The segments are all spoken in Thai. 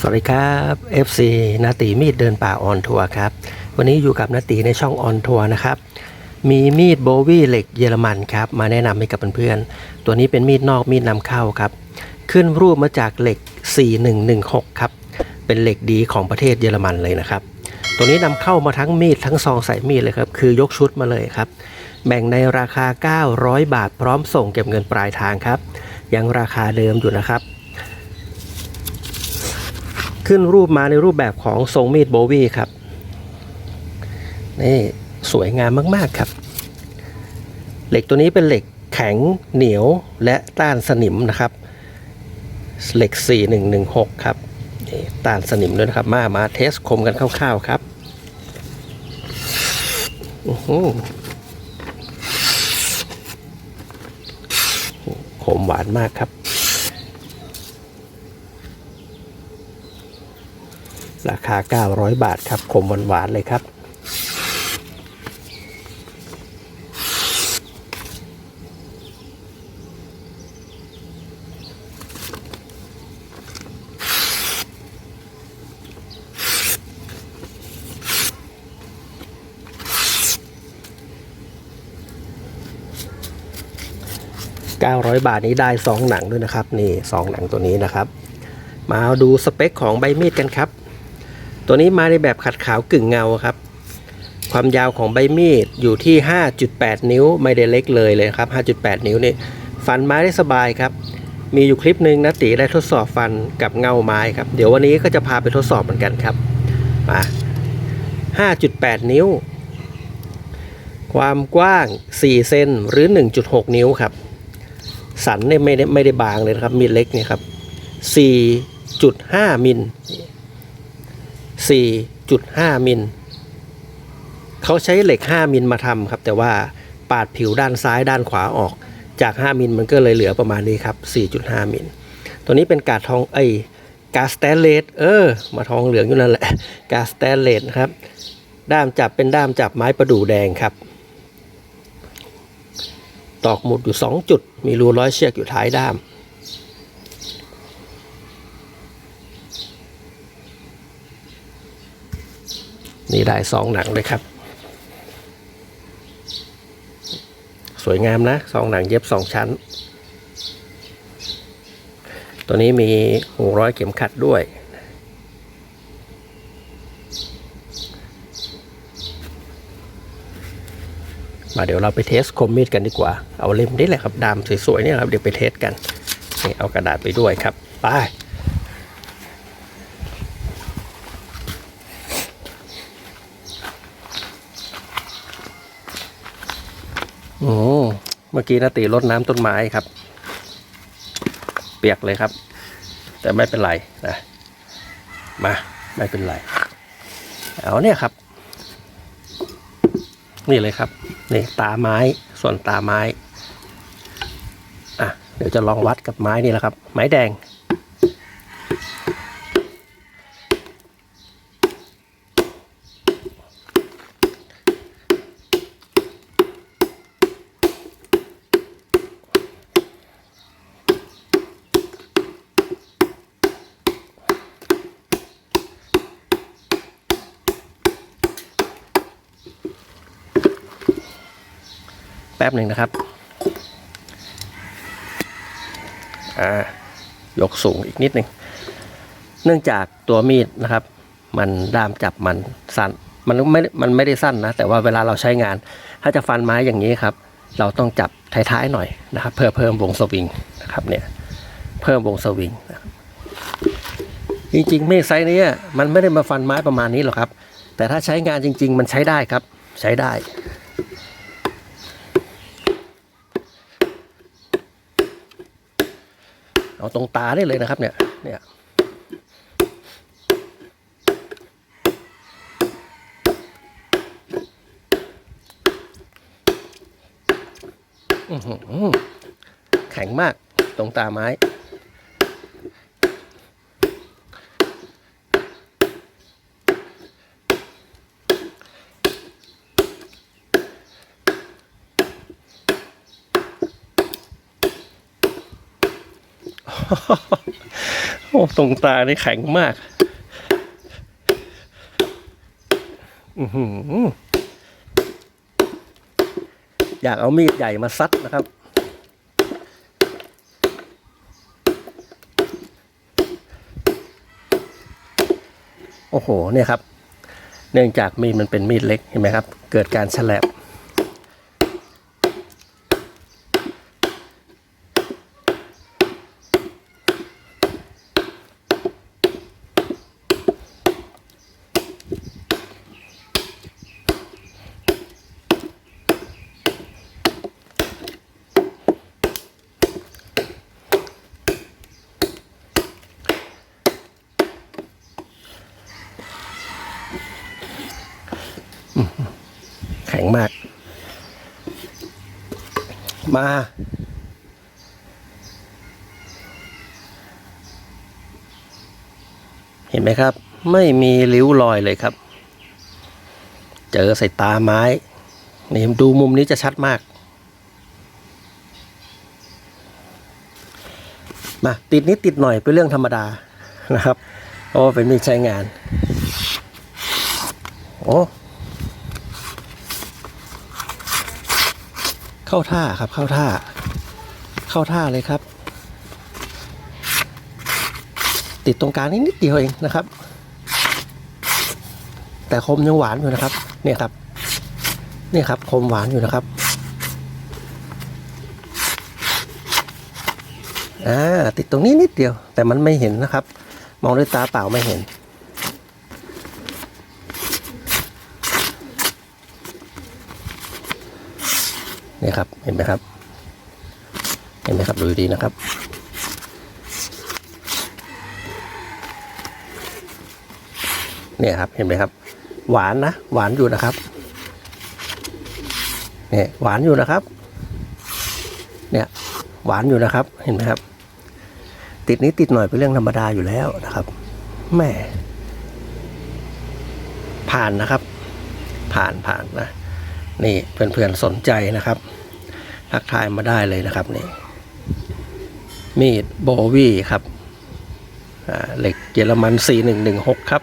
สวัสดีครับ FC นาตีมีดเดินป่าออนทัวร์ครับ วันนี้อยู่กับนาตีในช่องออนทัวร์นะครับ มีมีดโบวี่เหล็กเยอรมันครับ มาแนะนำให้กับเพื่อนๆ ตัวนี้เป็นมีดนอกมีดนำเข้าครับ ขึ้นรูปมาจากเหล็ก 4116 ครับ เป็นเหล็กดีของประเทศเยอรมันเลยนะครับ ตัวนี้นำเข้ามาทั้งมีดทั้งซองใส่มีดเลยครับ คือยกชุดมาเลยครับ แบ่งในราคา 900 บาทพร้อมส่งเก็บเงินปลายทางครับ ยังราคาเดิมอยู่นะครับ ขึ้นรูปมาในรูปแบบของทรงมีดโบวี่ครับ นี่สวยงามมากๆครับ เหล็กตัวนี้เป็นเหล็กแข็งเหนียวและต้านสนิมนะครับ เหล็ก 4116 ครับนี่ต้านสนิมด้วยนะครับ มา มาเทสคมกันคร่าวๆครับอื้อหือคมหวานมากครับ ราคา 900 บาทครับคมหวานๆเลยครับ 900 บาทนี้ได้ 2 หนังด้วยนะครับ นี่ 2 หนังตัวนี้นะครับ มาดูสเปคของใบมีดกันครับ ตัวนี้มาในแบบขัดขาวกึ่งเงาครับ ความยาวของใบมีดอยู่ที่ 5.8 นิ้วไม่ได้เล็กเลยเลยครับ 5.8 นิ้วนี่ฟันไม้ได้สบายครับ มีอยู่คลิปหนึ่งนะตีได้ทดสอบฟันกับเงาไม้ครับ เดี๋ยววันนี้ก็จะพาไปทดสอบเหมือนกันครับมา5.8 นิ้ว ความกว้าง 4 เซนหรือ 1.6 นิ้วครับ สันเนี่ยไม่ได้ไม่ได้บางเลยนะครับมีดเล็กเนี่ยครับ 4.5 มิล 4.5 มิล เขาใช้เหล็ก 5 มิลมาทำครับ แต่ว่าปาดผิวด้านซ้ายด้านขวาออกจาก 5 มิลมันก็เลยเหลือประมาณนี้ครับ 4.5 มิล ตัวนี้เป็นกาดทองไอ้ยกาสแตนเลสเออ มาทองเหลืองอยู่นั่นแหละ กาสแตนเลสครับ ด้ามจับเป็นด้ามจับไม้ประดู่แดงครับ ตอกหมุดอยู่ 2 จุด มีรูร้อยเชือกอยู่ท้ายด้าม นี่ได้สองหนังเลยครับ สวยงามนะสองหนังเย็บสองชั้น ตัวนี้มีหูร้อยเข็มขัดด้วยมาเดี๋ยวเราไปเทสคมมีดกันดีกว่า เอาเล่มนี้แหละครับดามสวยๆเนี่ยครับเดี๋ยวไปเทสกันนี่เอากระดาษไปด้วยครับ ไป โอ้เมื่อกี้นาตีรดน้ำต้นไม้ครับ เปียกเลยครับ แต่ไม่เป็นไรนะมาไม่เป็นไร เอาเนี่ยครับ นี่เลยครับนี่ตาไม้ส่วนตาไม้อะเดี๋ยวจะลองวัดกับไม้นี่แหละครับ ไม้แดง ป๊บหนึ่งนะครับอ่ายกสูงอีกนิดหนึ่งเนื่องจากตัวมีดนะครับ มันด้ามจับมันสั้นมันไม่มันไม่ได้สั้นนะแต่ว่าเวลาเราใช้งาน ถ้าจะฟันไม้อย่างนี้ครับ เราต้องจับท้ายๆหน่อยนะครับ เพื่อเพิ่มวงสวิงนะครับเนี่ยเพิ่มวงสวิงจริงๆมีดไซส์นี้มันไม่ได้มาฟันไม้ประมาณนี้หรอกครับ แต่ถ้าใช้งานจริง ๆ มันใช้ได้ครับ ใช้ได้ เอาตรงตาได้เลยนะครับเนี่ยเนี่ยแข็งมากตรงตาไม้ โอ้ตรงตานี่แข็งมาก อืออยากเอามีดใหญ่มาซัดนะครับ โอ้โห เนี่ยครับ เนื่องจากมีดมันเป็นมีดเล็กเห็นไหมครับ เกิดการแฉลบ มา เห็นไหมครับ ไม่มีริ้วรอยเลยครับ เจอใส่ตาไม้นี่ดูมุมนี้จะชัดมาก มาติดนิดติดหน่อยเป็นเรื่องธรรมดานะครับเพราะว่าเป็นมีใช้งาน โอ้ เข้าท่าครับเข้าท่า เข้าท่าเลยครับ ติดตรงกลางนิดนิดเดียวเองนะครับ แต่คมยังหวานอยู่นะครับ เนี่ยครับ เนี่ยครับคมหวานอยู่นะครับอ่าติดตรงนี้นิดเดียว แต่มันไม่เห็นนะครับ มองด้วยตาเปล่าไม่เห็น นี่ยครับเห็นไหมครับ เห็นไหมครับดูดีนะครับ เนี่ยครับเห็นไหมครับ หวานนะหวานอยู่นะครับเนี่ยหวานอยู่นะครับ เนี่ยหวานอยู่นะครับเห็นไหมครับ ติดนิดติดหน่อยเป็นเรื่องธรรมดาอยู่แล้วนะครับแหม่ผ่านนะครับ ผ่านผ่านนะ นี่เพื่อนๆสนใจนะครับทักทายมาได้เลยนะครับนี่มีดโบวี่ครับเหล็กเยอรมัน 4116 ครับ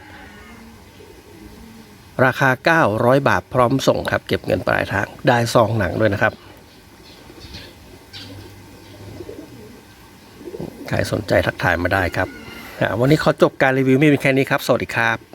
ราคา 900 บาทพร้อมส่งครับ เก็บเงินปลายทางได้ซองหนังด้วยนะครับ ใครสนใจทักทายมาได้ครับ วันนี้ขอจบการรีวิวไม่เป็นแค่นี้ครับ สวัสดีครับ